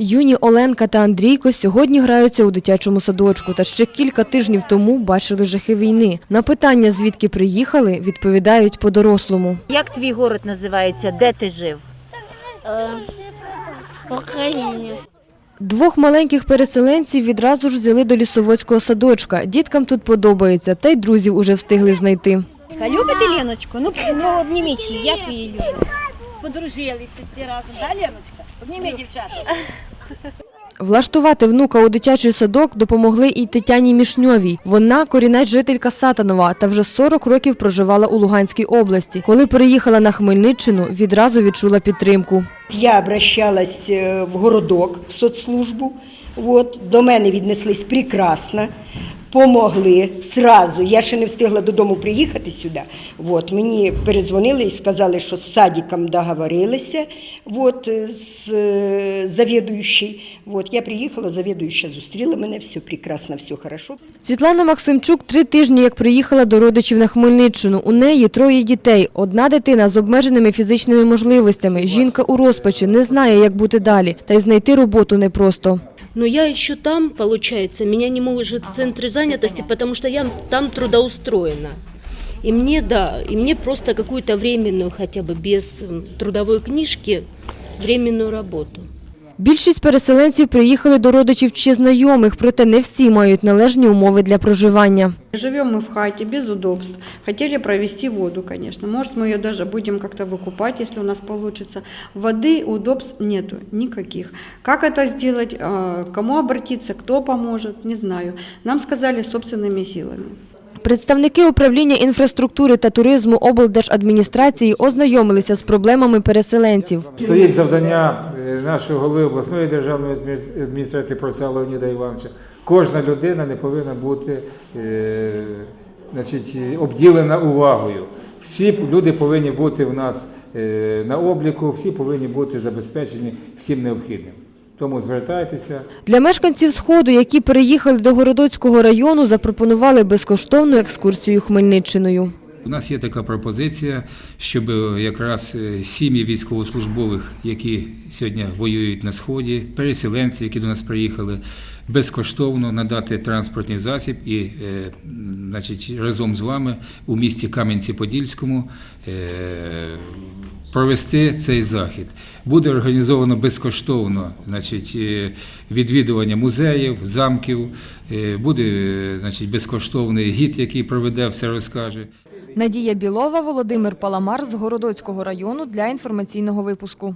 Юні Оленка та Андрійко сьогодні граються у дитячому садочку та ще кілька тижнів тому бачили жахи війни. На питання, звідки приїхали, відповідають по-дорослому. Як твій город називається? Де ти жив? в Україні. Двох маленьких переселенців відразу ж взяли до лісоводського садочка. Діткам тут подобається, та й друзів уже встигли знайти. Любите Леночку? Ну, ну обніміть її, як ви її любите? Подружилися всі разом, да, Леночка? Обніміть дівчата. Влаштувати внука у дитячий садок допомогли і Тетяні Мішньовій. Вона корінець жителька Сатанова та вже 40 років проживала у Луганській області. Коли переїхала на Хмельниччину, відразу відчула підтримку. Я обращалась е, в городок в соцслужбу. От, до мене віднеслись прекрасно, помогли сразу. Я ще не встигла додому приїхати сюди. От, мені перезвонили і сказали, що з садиком договорилися от, е, з е, завідуючий. От, я приїхала, завідуюча зустріла мене, все прекрасно, все хорошо. Світлана Максимчук три тижні як приїхала до родичів на Хмельниччину. У неї троє дітей. Одна дитина з обмеженими фізичними можливостями. Жінка у розпачі, не знає, як бути далі. Та й знайти роботу непросто. Но я еще там, получается, меня не может центре занятости, потому что я там трудоустроена. И мне, да, и мне просто какую-то временную, хотя бы без трудовой книжки, временную работу. Більшість переселенців приїхали до родичів чи знайомих, проте не всі мають належні умови для проживання. Живем мы в хате, без удобств. Хотели провести воду, конечно. Может, мы ее даже будем как-то выкупать, если у нас получится. Воды, удобств нету никаких. Как это сделать, а, кому обратиться, кто поможет, не знаю. Нам сказали собственными силами. Представники управління інфраструктури та туризму облдержадміністрації ознайомилися з проблемами переселенців. Стоїть завдання е, нашого голови обласної державної адмі- адміністрації Проця Леоніда Івановича. Кожна людина не повинна бути е, значить, обділена увагою. Всі люди повинні бути в нас е, на обліку, всі повинні бути забезпечені всім необхідним. Тому звертайтеся. Для мешканців Сходу, які переїхали до Городоцького району, запропонували безкоштовну екскурсію Хмельниччиною. У нас є така пропозиція, щоб якраз е, сім'ї військовослужбових, які сьогодні воюють на сході, переселенці, які до нас приїхали, безкоштовно надати транспортний засіб і, е, значить, разом з вами у місті Кам'янці-Подільському е, провести цей захід. Буде організовано безкоштовно, значить, е, відвідування музеїв, замків. е, Буде, е, значить, безкоштовний гід, який проведе, все розкаже. Надія Білова, Володимир Паламар з Городоцького району для інформаційного випуску.